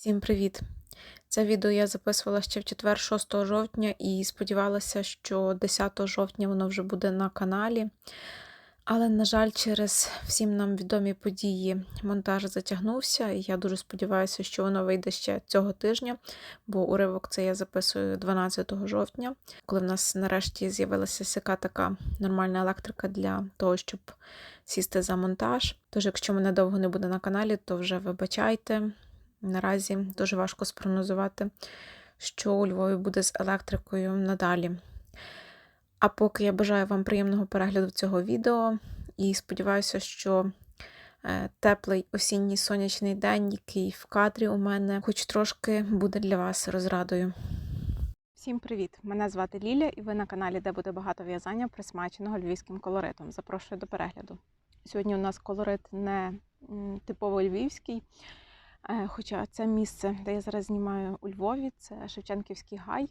Всім привіт! Це відео я записувала ще в четвер, 6 жовтня, і сподівалася, що 10 жовтня воно вже буде на каналі. Але, на жаль, через всім нам відомі події монтаж затягнувся, і я дуже сподіваюся, що воно вийде ще цього тижня, бо уривок це я записую 12 жовтня, коли в нас нарешті з'явилася сяка така нормальна електрика для того, щоб сісти за монтаж. Тож, якщо мене довго не буде на каналі, то вже вибачайте. Наразі дуже важко спрогнозувати, що у Львові буде з електрикою надалі. А поки я бажаю вам приємного перегляду цього відео і сподіваюся, що е, теплий осінній сонячний день, який в кадрі у мене, хоч трошки буде для вас розрадою. Всім привіт! Мене звати Ліля, і ви на каналі, де буде багато в'язання, присмаченого львівським колоритом. Запрошую до перегляду. Сьогодні у нас колорит не типово львівський. Е, Хоча це місце, де я зараз знімаю у Львові, це Шевченківський гай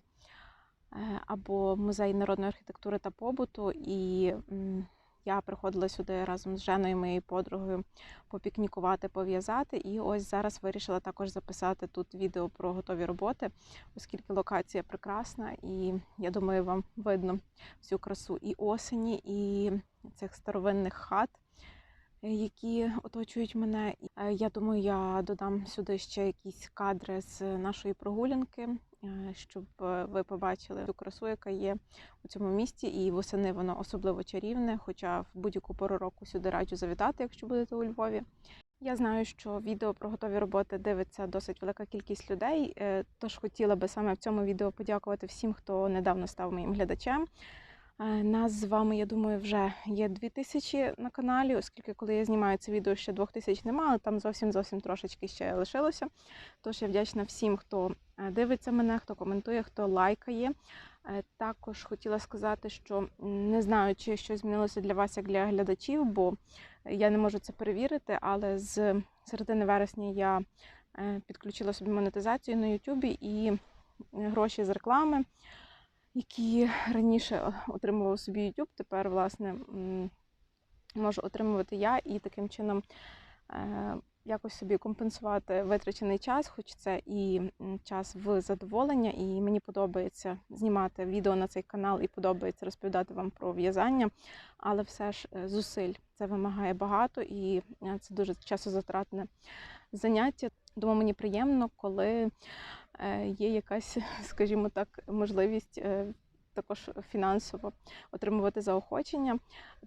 е, або музей народної архітектури та побуту. І я приходила сюди разом з Женою, моєю подругою, попікнікувати, пов'язати. І ось зараз вирішила також записати тут відео про готові роботи, оскільки локація прекрасна, і я думаю, вам видно всю красу і осені, і цих старовинних хат які оточують мене. Е, Я думаю, я додам сюди ще якісь кадри з нашої прогулянки, е, щоб е, ви побачили ту красу, яка є у цьому місті. І восени воно особливо чарівне, хоча в будь-яку пору року сюди раджу завітати, якщо будете у Львові. Я знаю, що відео про готові роботи дивиться досить велика кількість людей. Тож хотіла би саме в цьому відео подякувати всім, хто недавно став моїм глядачем. Е, Нас з вами, я думаю, вже є 2000 на каналі, оскільки коли я знімаю це відео, ще 2000 немає, але там зовсім зовсім трошечки ще лишилося. Тож я вдячна всім, хто е, дивиться мене, хто коментує, хто лайкає. Е, Також хотіла сказати, що не знаю, чи щось змінилося для вас як для глядачів, бо я не можу це перевірити, але з середини вересня я підключила собі монетизацію на Ютубі і гроші з реклами які раніше отримував собі YouTube, тепер, власне, можу отримувати я і таким чином е, якось собі компенсувати витрачений час, хоч це і час в задоволення, і мені подобається знімати відео на цей канал і подобається розповідати вам про в'язання, але все ж е, зусиль це вимагає багато і е, це дуже часозатратне заняття. Тому мені приємно, коли є якась, скажімо так, можливість е, також фінансово отримувати заохочення.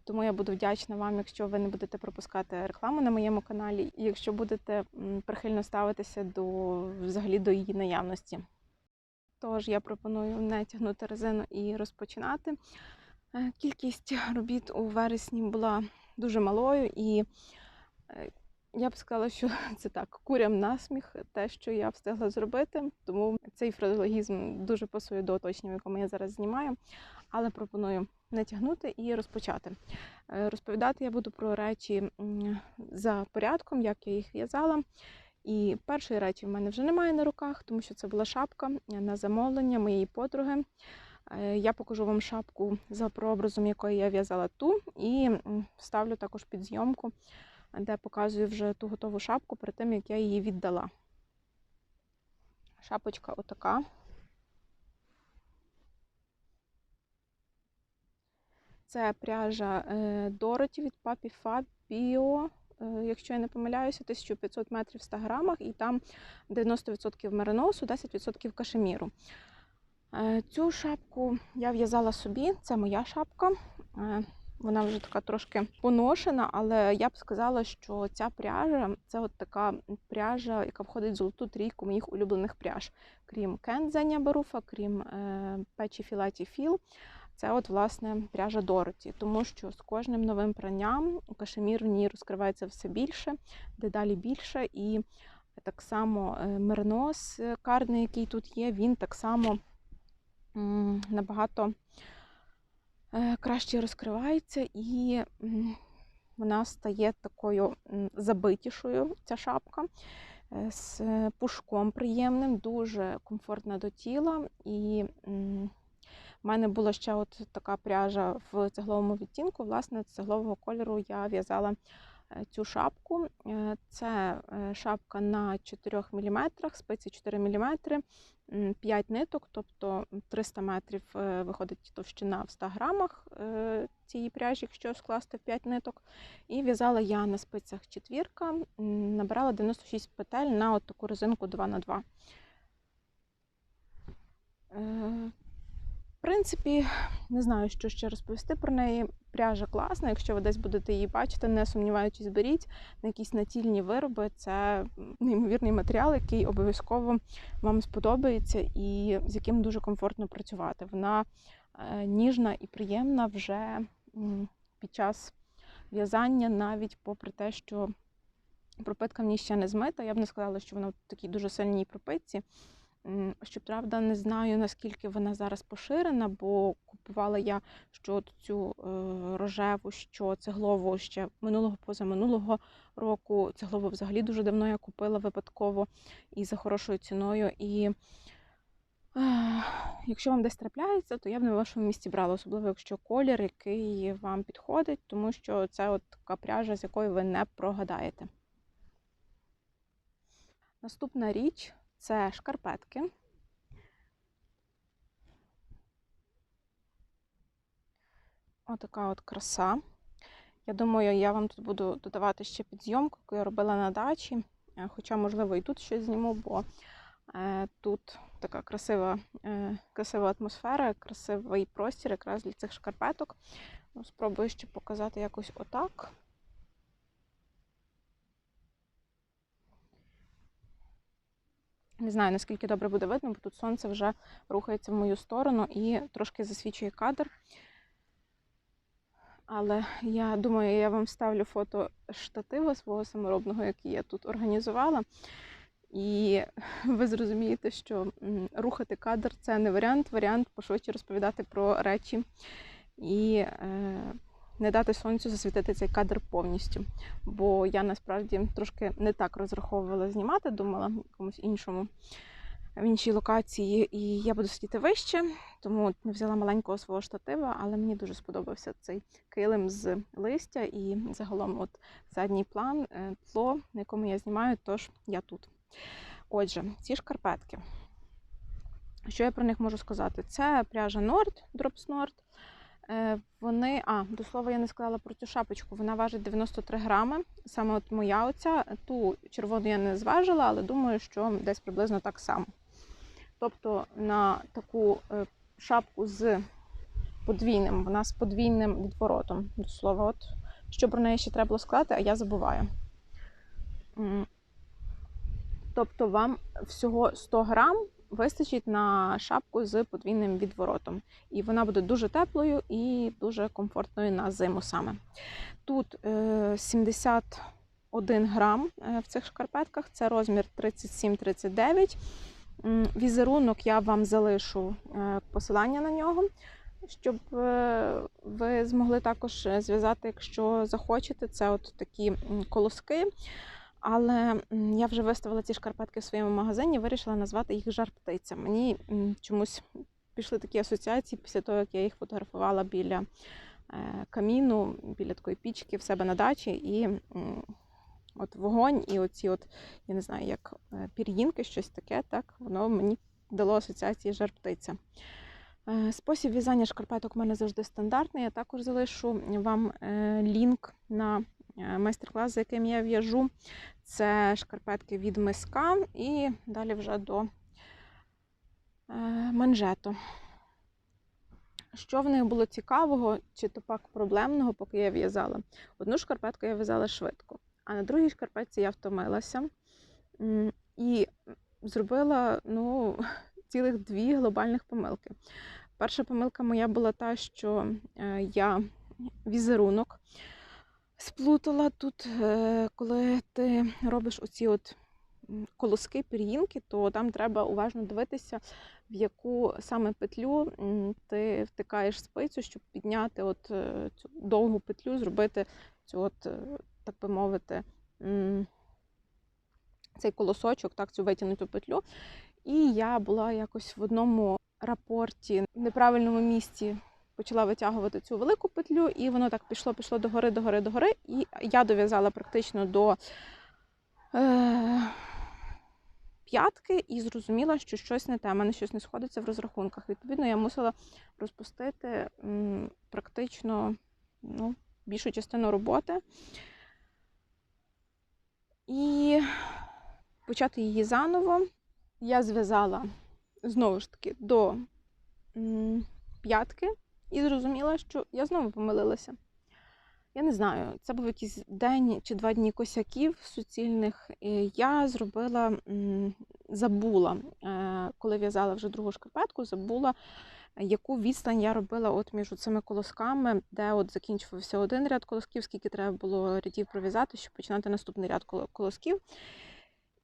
Тому я буду вдячна вам, якщо ви не будете пропускати рекламу на моєму каналі, і якщо будете прихильно ставитися до взагалі до її наявності. Тож я пропоную не тягнути резину і розпочинати. Е, Кількість робіт у вересні була дуже малою, і е, я б сказала, що це так, курям насміх, те, що я встигла зробити. Тому цей фразологізм дуже пасує до оточення, в якому я зараз знімаю. Але пропоную не тягнути і розпочати. Е, Розповідати я буду про речі за порядком, як я їх в'язала. І першої речі в мене вже немає на руках, тому що це була шапка на замовлення моєї подруги. Е, Я покажу вам шапку за прообразом, якої я в'язала ту, і м, вставлю також під зйомку де показую вже ту готову шапку перед тим, як я її віддала. Шапочка отака. Це пряжа е, Дороті від Papi Fabio, е, якщо я не помиляюся, 1500 метрів в 100 грамах, і там 90% мериносу, 10% кашеміру. Е, Цю шапку я в'язала собі, це моя шапка. Вона вже така трошки поношена, але я б сказала, що ця пряжа це от така пряжа, яка входить в золоту трійку моїх улюблених пряж. Крім Кензеня Баруфа, крім е, печі Філаті Філ. Це от, власне, пряжа Дороті, тому що з кожним новим пранням кашемір в ній розкривається все більше, дедалі більше. І так само е, меринос е, карний, який тут є, він так само набагато краще розкривається і вона стає такою забитішою, ця шапка, е, з пушком приємним, дуже комфортна до тіла. І в мене була ще от така пряжа в цегловому відтінку. Власне, цеглового кольору я в'язала е, цю шапку. Е, Це е, шапка на 4 мм, спиці 4 мм, 5 ниток, тобто 300 метрів е, виходить товщина в 100 грамах цієї пряжі, якщо скласти в 5 ниток. І в'язала я на спицях четвірка, набирала 96 петель на таку резинку 2х2. Принципі, не знаю, що ще розповісти про неї. Пряжа класна. Якщо ви десь будете її бачити, не сумніваючись, беріть на якісь натільні вироби. Це неймовірний матеріал, який обов'язково вам сподобається і з яким дуже комфортно працювати. Вона е, ніжна і приємна вже під час в'язання, навіть попри те, що пропитка в ній ще не змита. Я б не сказала, що вона в такій дуже сильній пропитці. Щоправда, не знаю, наскільки вона зараз поширена, бо купувала я що цю е, рожеву, що цеглову ще минулого позаминулого року. Цеглову взагалі дуже давно я купила випадково і за хорошою ціною. І якщо вам десь трапляється, то я б на вашому місці брала, особливо якщо колір, який вам підходить, тому що це от така пряжа, з якою ви не прогадаєте. Наступна річ це шкарпетки. Отака от краса. Я думаю, я вам тут буду додавати ще підзйомку, яку я робила на дачі. Е, Хоча, можливо, і тут щось зніму, бо е, тут така красива, е, красива атмосфера, красивий простір якраз для цих шкарпеток. Ну, спробую ще показати якось отак. Не знаю, наскільки добре буде видно, бо тут сонце вже рухається в мою сторону і трошки засвічує кадр. Але я думаю, я вам ставлю фото штатива свого саморобного, який я тут організувала. І ви зрозумієте, що рухати кадр це не варіант. Варіант пошвидше розповідати про речі і е, не дати сонцю засвітити цей кадр повністю. Бо я насправді трошки не так розраховувала знімати, думала якомусь іншому в іншій локації, і я буду сидіти вище, тому взяла маленького свого штатива, але мені дуже сподобався цей килим з листя і загалом от задній план, е, тло, на якому я знімаю, тож я тут. Отже, ці шкарпетки. Що я про них можу сказати? Це пряжа Nord, Drops Nord. Е, Вони, а, до слова, я не сказала про цю шапочку. Вона важить 93 грами. Саме от моя оця. Ту червону я не зважила, але думаю, що десь приблизно так само. Тобто на таку е, шапку з подвійним, вона з подвійним відворотом. До слова, от що про неї ще треба було сказати, а я забуваю. Тобто вам всього 100 грам вистачить на шапку з подвійним відворотом. І вона буде дуже теплою і дуже комфортною на зиму саме. Тут е, 71 грам е, в цих шкарпетках, це розмір 37-39. Візерунок я вам залишу е, посилання на нього, щоб е, ви змогли також е, зв'язати, якщо захочете. Це от такі колоски. Але я вже виставила ці шкарпетки в своєму магазині, вирішила назвати їх жар-птиця. Мені чомусь пішли такі асоціації після того, як я їх фотографувала біля е, каміну, біля такої пічки в себе на дачі. І от вогонь, і оці, от, я не знаю, як е, пір'їнки, щось таке, так, воно мені дало асоціації жар-птиця. Е, Спосіб в'язання шкарпеток у мене завжди стандартний. Я також залишу вам лінк на майстер-клас, за яким я в'яжу. Це шкарпетки від миска і далі вже до е, манжету. Що в них було цікавого чи то пак проблемного, поки я в'язала? Одну шкарпетку я в'язала швидко, а на другій шкарпетці я втомилася і зробила ну, цілих дві глобальних помилки. Перша помилка моя була та, що е, я візерунок сплутала тут, е, коли ти робиш оці от колоски, пір'їнки, то там треба уважно дивитися, в яку саме петлю ти втикаєш спицю, щоб підняти от е, цю довгу петлю, зробити цю от, е, так би мовити, цей колосочок, так, цю витягнуту петлю. І я була якось в одному рапорті в неправильному місці почала витягувати цю велику петлю, і воно так пішло, пішло догори, догори, догори. І я дов'язала практично до е, п'ятки і зрозуміла, що щось не те, мене щось не сходиться в розрахунках. Відповідно, я мусила розпустити м, практично ну, більшу частину роботи. І почати її заново. Я зв'язала знову ж таки до п'ятки і зрозуміла, що я знову помилилася. Я не знаю, це був якийсь день чи два дні косяків суцільних. І я зробила, забула, е, коли в'язала вже другу шкарпетку, забула, яку відстань я робила от між цими колосками, де от закінчувався один ряд колосків, скільки треба було рядів пров'язати, щоб починати наступний ряд колосків.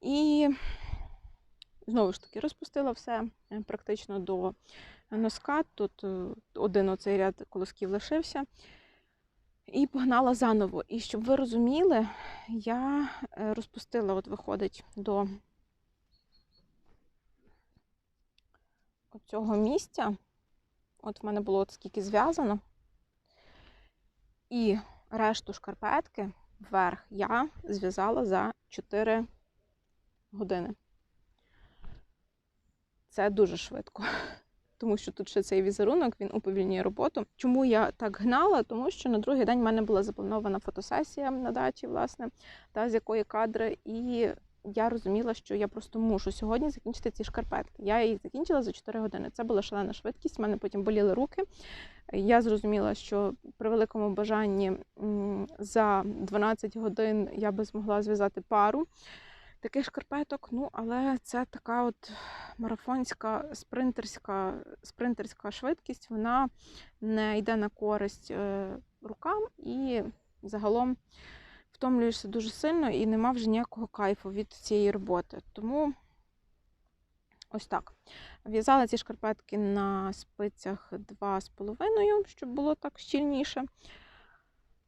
І знову ж таки розпустила все е, практично до носка. Тут е, один оцей ряд колосків лишився. І погнала заново. І щоб ви розуміли, я е, розпустила, от виходить, до цього місця. От в мене було от скільки зв'язано. І решту шкарпетки вверх я зв'язала за 4 години. Це дуже швидко, тому що тут ще цей візерунок, він уповільнює роботу. Чому я так гнала? Тому що на другий день в мене була запланована фотосесія на дачі, власне, та з якої кадри. І я розуміла, що я просто мушу сьогодні закінчити ці шкарпетки. Я їх закінчила за 4 години. Це була шалена швидкість, в мене потім боліли руки. Я зрозуміла, що при великому бажанні за 12 годин я би змогла зв'язати пару таких шкарпеток. Ну, але це така от марафонська спринтерська, спринтерська швидкість, вона не йде на користь е, рукам і загалом втомлюєшся дуже сильно і нема вже ніякого кайфу від цієї роботи. Тому ось так. В'язала ці шкарпетки на спицях 2,5, щоб було так щільніше.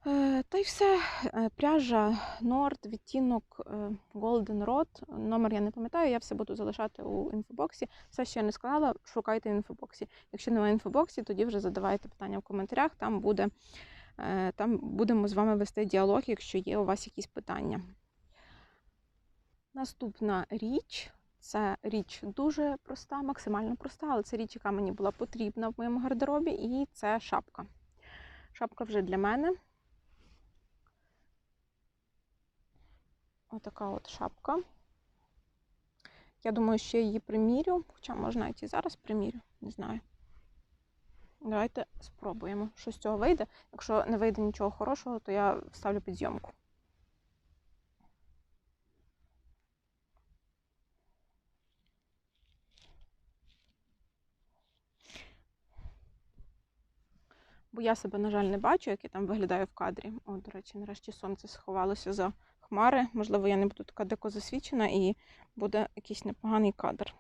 Е, Та й все. Е, Пряжа Nord, відтінок е, Golden Rod. Номер я не пам'ятаю, я все буду залишати у інфобоксі. Все, що я не сказала, шукайте в інфобоксі. Якщо немає інфобоксі, тоді вже задавайте питання в коментарях. Там буде, е, там будемо з вами вести діалог, якщо є у вас якісь питання. Наступна річ. Це річ дуже проста, максимально проста, але це річ, яка мені була потрібна в моєму гардеробі, і це шапка. Шапка вже для мене. Отака от шапка. Я думаю, я її примірю, хоча можна і зараз примірю, не знаю. Давайте спробуємо, що з цього вийде. Якщо не вийде нічого хорошого, то я вставлю під зйомку. Бо я себе, на жаль, не бачу, як я там виглядаю в кадрі. О, до речі, нарешті сонце сховалося за хмари. Можливо, я не буду така дико засвічена і буде якийсь непоганий кадр.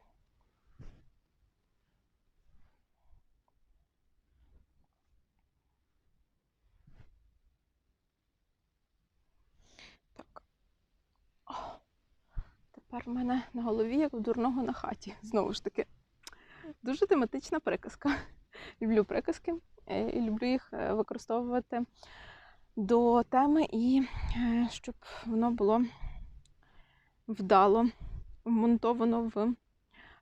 Так. О, тепер в мене на голові, як у дурного на хаті. Знову ж таки, дуже тематична приказка. Люблю приказки е, і люблю їх е, використовувати до теми і е, щоб воно було вдало вмонтовано в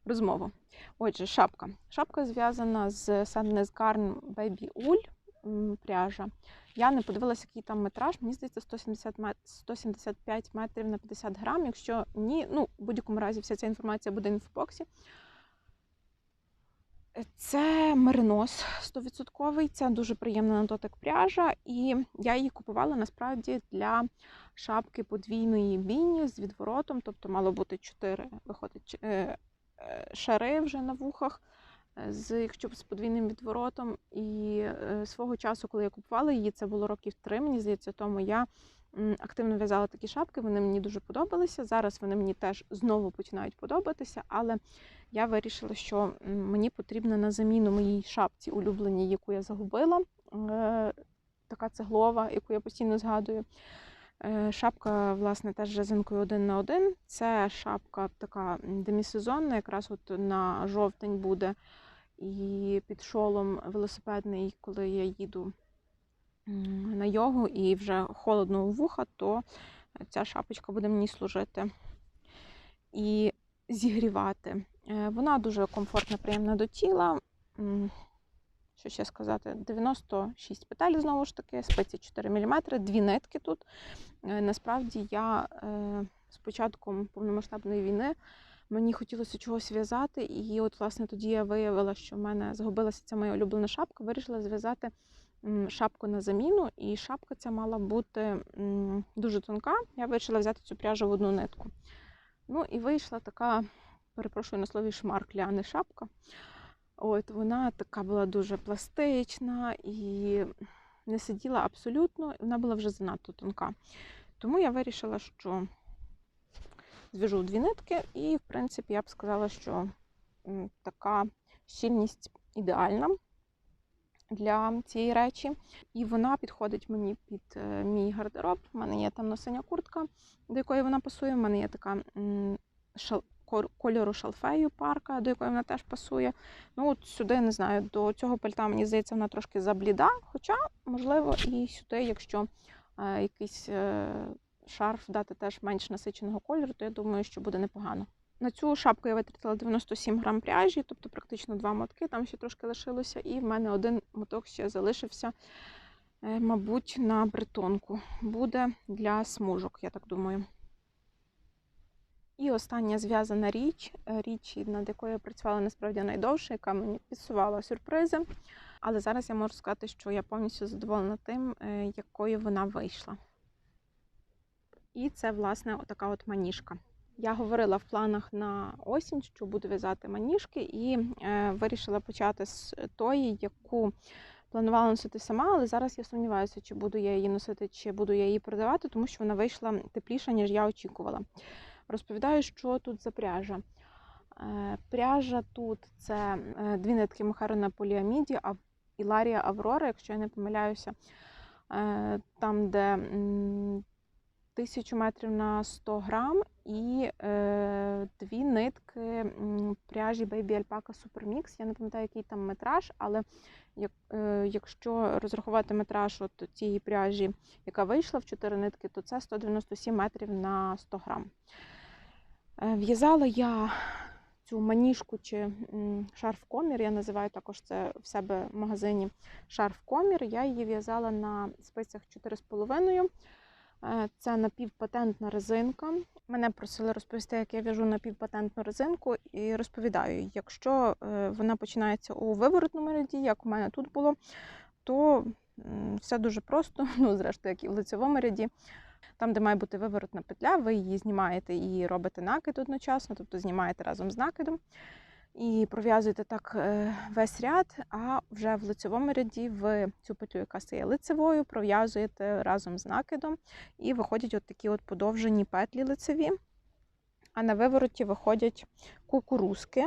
розмову. Отже, шапка. Шапка зв'язана з Sadness Garn Baby Wool пряжа. Я не подивилася, який там метраж. Мені здається, 170 мет... 175 метрів на 50 грам. Якщо ні, ну, в будь-якому разі вся ця інформація буде в інфобоксі. Це меринос 100%. Це дуже приємна на дотик пряжа, і я її купувала насправді для шапки подвійної бійні з відворотом, тобто мало бути 4 виходить е, е, шари вже на вухах, е, з, якщо з подвійним відворотом. І свого часу, коли я купувала її, це було років 3, мені здається, тому я активно в'язала такі шапки, вони мені дуже подобалися. Зараз вони мені теж знову починають подобатися, але я вирішила, що мені потрібна на заміну моїй шапці улюбленій, яку я загубила. Е, Така цеглова, яку я постійно згадую. Е, Шапка, власне, теж резинкою один на один. Це шапка така демісезонна, якраз от на жовтень буде. і під шолом велосипедний, коли я їду на йогу і вже холодно у вуха, то ця шапочка буде мені служити і зігрівати. Е, Вона дуже комфортна, приємна до тіла. Що ще сказати? 96 петель, знову ж таки, спиці 4 мм, дві нитки тут. Е, Насправді я е, з початком повномасштабної війни мені хотілося чогось в'язати, і от, власне, тоді я виявила, що в мене загубилася ця моя улюблена шапка, вирішила зв'язати шапку на заміну, і шапка ця мала бути дуже тонка. Я вирішила взяти цю пряжу в одну нитку. Ну і вийшла така, перепрошую на слові, шмаркля, а не шапка. От вона така була дуже пластична і не сиділа абсолютно, вона була вже занадто тонка. Тому я вирішила, що зв'яжу дві нитки, і, в принципі, я б сказала, що така щільність ідеальна для цієї речі. І вона підходить мені під е, мій гардероб. У мене є темно-синя куртка, до якої вона пасує. У мене є така шал, кольору шалфею парка, до якої вона теж пасує. Ну, от сюди не знаю, до цього пальта, мені здається, вона трошки забліда, хоча, можливо, і сюди, якщо е, якийсь е, шарф дати теж менш насиченого кольору, то я думаю, що буде непогано. На цю шапку я витратила 97 грам пряжі, тобто практично два мотки, там ще трошки лишилося, і в мене один моток ще залишився, е, мабуть, на бретонку. Буде для смужок, я так думаю. І остання зв'язана річ, е, річ, над якою я працювала насправді найдовше, яка мені підсувала сюрпризи. Але зараз я можу сказати, що я повністю задоволена тим, е, якою вона вийшла. І це, власне, така от маніжка. Я говорила в планах на осінь, що буду в'язати маніжки, і е, вирішила почати з тої, яку планувала носити сама, але зараз я сумніваюся, чи буду я її носити, чи буду я її продавати, тому що вона вийшла тепліша, ніж я очікувала. Розповідаю, що тут за пряжа. Е, Пряжа тут це е, дві нитки мохеру на поліаміді, а Іларія Аврора, якщо я не помиляюся, е, там, де м, 1000 метрів на 100 грам, і е, дві нитки пряжі Baby Alpaca Super Mix. Я не пам'ятаю, який там метраж, але як, е, якщо розрахувати метраж от цієї пряжі, яка вийшла в 4 нитки, то це 197 метрів на 100 грам. Е, В'язала я цю маніжку чи шарф-комір, я називаю також це в себе в магазині шарф-комір. Я її в'язала на спицях 4,5. Е, Це напівпатентна резинка. Мене просили розповісти, як я в'яжу напівпатентну резинку, і розповідаю, якщо е, вона починається у виворотному ряді, як у мене тут було, то все дуже просто, ну, зрештою, як і в лицевому ряді. Там, де має бути виворотна петля, ви її знімаєте і робите накид одночасно, тобто знімаєте разом з накидом. І пров'язуєте так е, весь ряд, а вже в лицевому ряді ви цю петлю, яка стає лицевою, пров'язуєте разом з накидом, і виходять от такі от подовжені петлі лицеві. А на вивороті виходять кукурузки.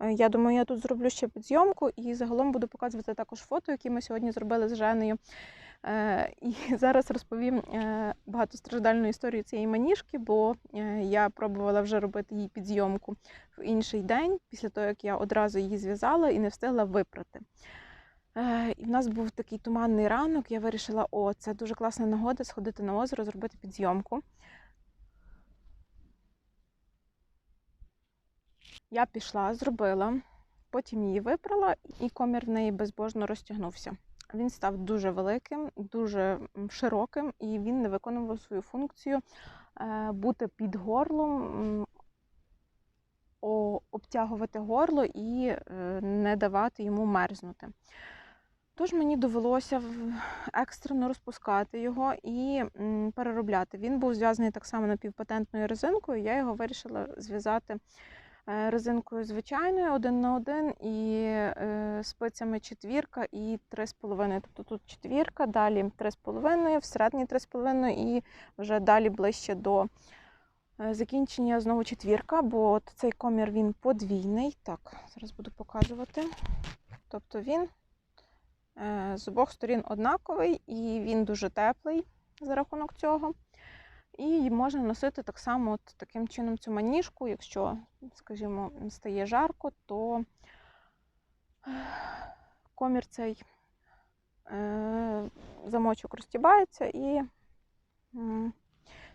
Е, Я думаю, я тут зроблю ще підзйомку і загалом буду показувати також фото, які ми сьогодні зробили з Женею. Е, І зараз розповім е, багатостраждальну історію цієї маніжки, бо е, я пробувала вже робити її підзйомку в інший день, після того, як я одразу її зв'язала і не встигла випрати. І в нас був такий туманний ранок. Я вирішила, о, це дуже класна нагода сходити на озеро, зробити підзйомку. Я пішла, зробила, потім її випрала, і комір в неї безбожно розтягнувся. Він став дуже великим, дуже широким, і він не виконував свою функцію е, бути під горлом, обтягувати горло і е, не давати йому мерзнути. Тож мені довелося екстрено розпускати його і переробляти. Він був зв'язаний так само напівпатентною резинкою. Я його вирішила зв'язати резинкою звичайною один на один і е, спицями четвірка і три з половиною. Тобто тут четвірка, далі три з половиною, всередині три з половиною і вже далі ближче до е, закінчення знову четвірка, бо от цей комір він подвійний. Так, зараз буду показувати. Тобто він е, з обох сторін однаковий і він дуже теплий за рахунок цього. І можна носити так само от таким чином цю маніжку, якщо, скажімо, стає жарко, то комір цей е, замочок розтібається і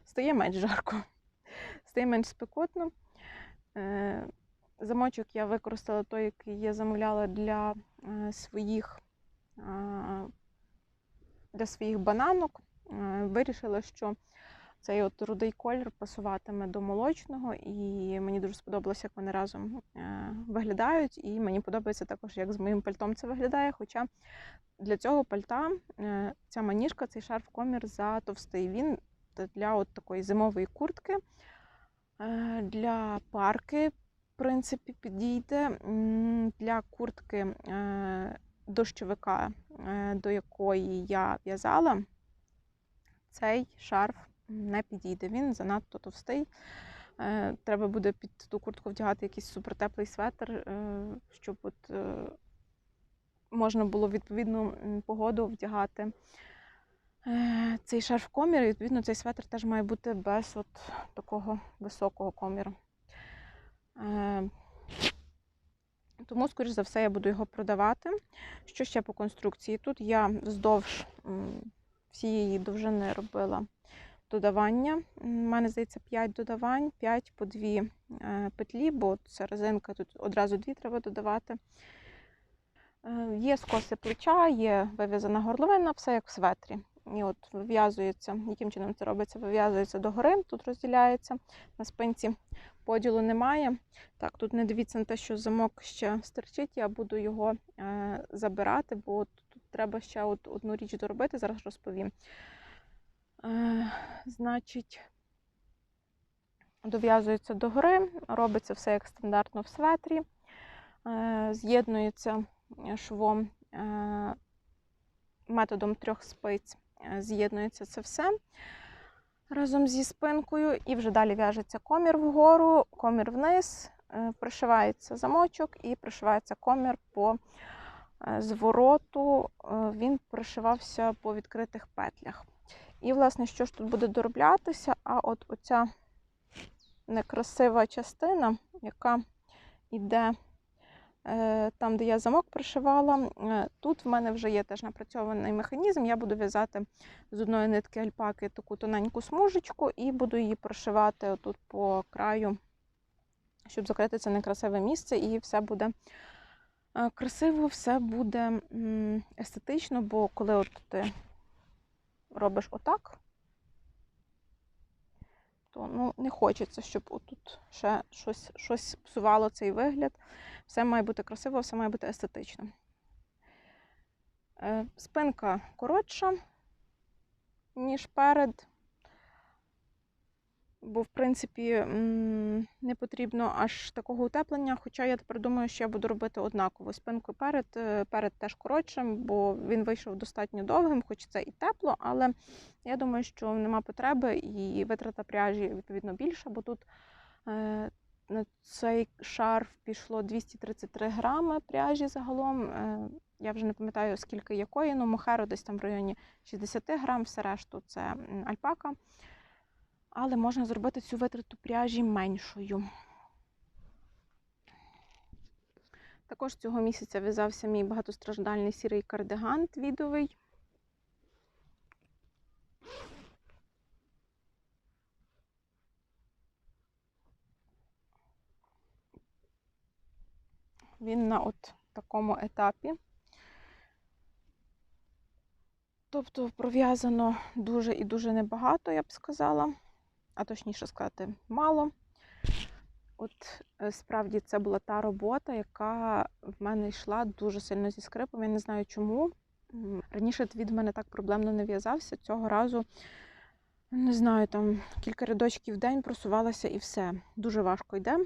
стає менш жарко, стає менш спекотно. Е, замочок я використала той, який я замовляла для е, своїх, для своїх бананок. Вирішила, що цей от рудий колір пасуватиме до молочного, і мені дуже сподобалося, як вони разом е, виглядають. І мені подобається також, як з моїм пальтом це виглядає. Хоча для цього пальта е, ця маніжка, цей шарф комір затовстий. Він для от такої зимової куртки, е, для парки, в принципі, підійде. Для куртки дощовика, до якої я в'язала, цей шарф не підійде. Він занадто товстий. Е, Треба буде під ту куртку вдягати якийсь супертеплий светр, е, щоб от, е, можна було відповідну погоду вдягати цей шарф комір. І відповідно цей светр теж має бути без от такого високого коміру. Тому, скоріш за все, я буду його продавати. Що ще по конструкції? Тут я вздовж всієї довжини робила додавання. У мене здається 5 додавань, 5 по 2 е, петлі, бо це резинка, тут одразу 2 треба додавати. Е, Є скоси плеча, є вив'язана горловина, все як в светрі. І от вив'язується, яким чином це робиться? Вив'язується догори, тут розділяється. На спинці поділу немає. Так, тут не дивіться на те, що замок ще стерчить, я буду його е, забирати, бо тут треба ще от одну річ доробити, зараз розповім. Е, значить, дов'язується догори, робиться все як стандартно в светрі, е, з'єднується швом е, методом трьох спиць, з'єднується це все разом зі спинкою, і вже далі в'яжеться комір вгору, комір вниз, пришивається замочок і пришивається комір по звороту. Він пришивався по відкритих петлях. І, власне, що ж тут буде дороблятися? А от оця некрасива частина, яка йде е, там, де я замок пришивала, е, тут в мене вже є теж напрацьований механізм. Я буду в'язати з одної нитки альпаки таку тоненьку смужечку і буду її прошивати отут по краю, щоб закрити це некрасиве місце, і все буде е, красиво, все буде естетично, бо коли от ти робиш отак, то ну, не хочеться, щоб отут ще щось, щось псувало цей вигляд. Все має бути красиво, все має бути естетично. Е, Спинка коротша, ніж перед, бо, в принципі, не потрібно аж такого утеплення. Хоча я тепер думаю, що я буду робити однаково спинку перед, е, перед теж коротшим, бо він вийшов достатньо довгим, хоч це і тепло, але я думаю, що нема потреби і витрата пряжі відповідно більша, бо тут е, на цей шарф пішло 233 грами пряжі загалом. Е, я вже не пам'ятаю, скільки якої, ну мохеро десь там в районі 60 грам, все решту це альпака. Але можна зробити цю витрату пряжі меншою. Також цього місяця в'язався мій багатостраждальний сірий кардиган твідовий. Він на от такому етапі. Тобто пров'язано дуже і дуже небагато, я б сказала, а точніше сказати, мало. От е, справді це була та робота, яка в мене йшла дуже сильно зі скрипом. Я не знаю чому. Раніше твід в мене так проблемно не в'язався. Цього разу, не знаю, там кілька рядочків в день просувалася і все. Дуже важко йде.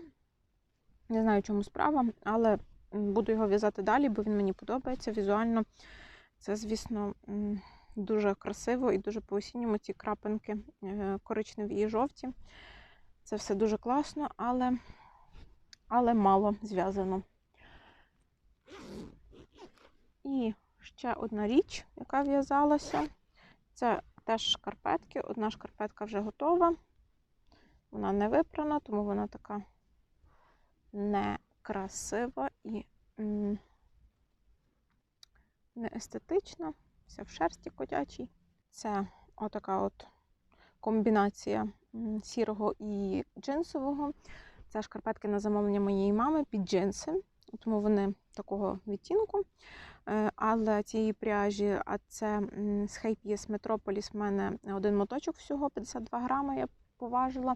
Не знаю, чому справа, але буду його в'язати далі, бо він мені подобається візуально. Це, звісно, дуже красиво і дуже по-осінньому ці крапинки е, коричневі і жовті. Це все дуже класно, але, але мало зв'язано. І ще одна річ, яка в'язалася, це теж шкарпетки. Одна шкарпетка вже готова. Вона не випрана, тому вона така некрасива і не естетично, вся в шерсті котячій. Це отака от комбінація сірого і джинсового. Це шкарпетки на замовлення моєї мами під джинси, тому вони такого відтінку. Е, Але цієї пряжі, а це з Хейпіс Metropolis в мене один моточок всього, 52 грами я поважила.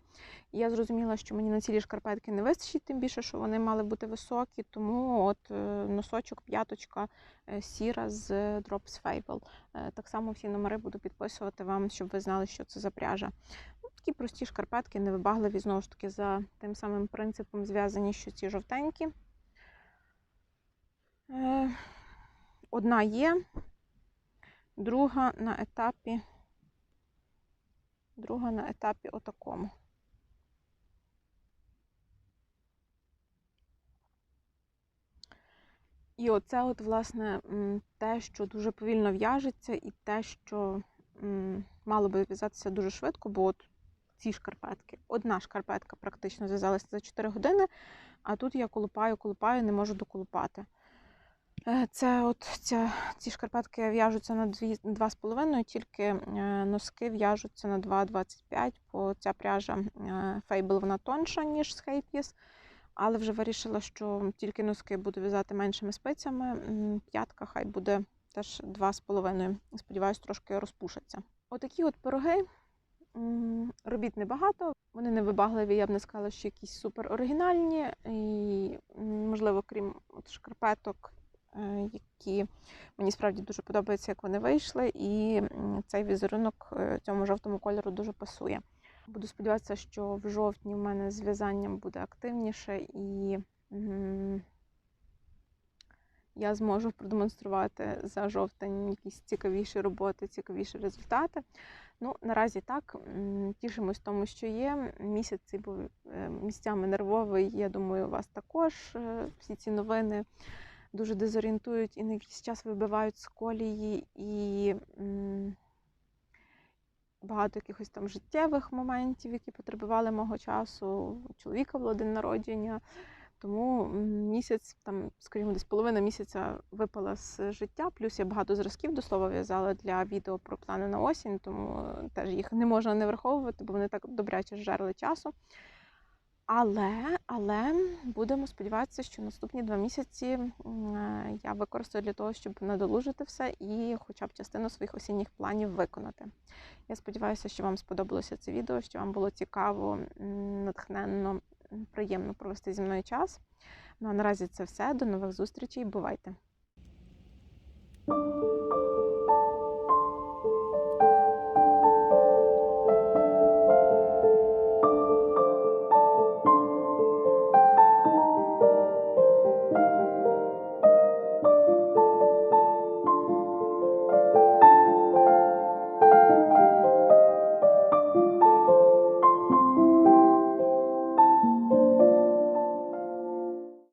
Я зрозуміла, що мені на цілі шкарпетки не вистачить, тим більше, що вони мали бути високі, тому от е, носочок, п'яточка е, сіра з Drops Fable. Е, Так само всі номери буду підписувати вам, щоб ви знали, що це за пряжа. Ну, такі прості шкарпетки, невибагливі, знову ж таки, за тим самим принципом зв'язані, що ці жовтенькі. Е, Одна є, друга на етапі. Друга на етапі отакому. І оце, от, власне, те, що дуже повільно в'яжеться, і те, що мало би в'язатися дуже швидко, бо от ці шкарпетки, одна шкарпетка практично зв'язалася за 4 години, а тут я колупаю, колупаю, не можу доколупати. Е, Це от ця, ці шкарпетки в'яжуться на 2,5, тільки е, носки в'яжуться на 2,25, бо ця пряжа е, Fable вона тонша, ніж з Happies. Але вже вирішила, що тільки носки буду в'язати меншими спицями. П'ятка хай буде теж 2,5. Сподіваюсь, трошки розпушаться. Отакі от пироги. Робіт небагато, вони невибагливі, я б не сказала, що якісь супер оригінальні. І, можливо, крім от шкарпеток, які мені справді дуже подобається, як вони вийшли, і цей візерунок е, цьому жовтому кольору дуже пасує. Буду сподіватися, що в жовтні в мене з в'язанням буде активніше і я зможу продемонструвати за жовтень якісь цікавіші роботи, цікавіші результати. Ну, наразі так, тішимось тому, що є. Місяць цей був е, місцями нервовий. Я думаю, у вас також е, всі ці новини дуже дезорієнтують і на якийсь час вибивають з колії. І багато якихось там життєвих моментів, які потребували мого часу. Чоловіка було день народження. Тому місяць, там, скажімо, десь половина місяця випала з життя. Плюс я багато зразків до слова в'язала для відео про плани на осінь, тому е, теж їх не можна не враховувати, бо вони так добряче жерли часу. Але, але будемо сподіватися, що наступні два місяці е, я використаю для того, щоб надолужити все і хоча б частину своїх осінніх планів виконати. Я сподіваюся, що вам сподобалося це відео, що вам було цікаво, натхненно, приємно провести зі мною час. Ну а наразі це все. До нових зустрічей. Бувайте!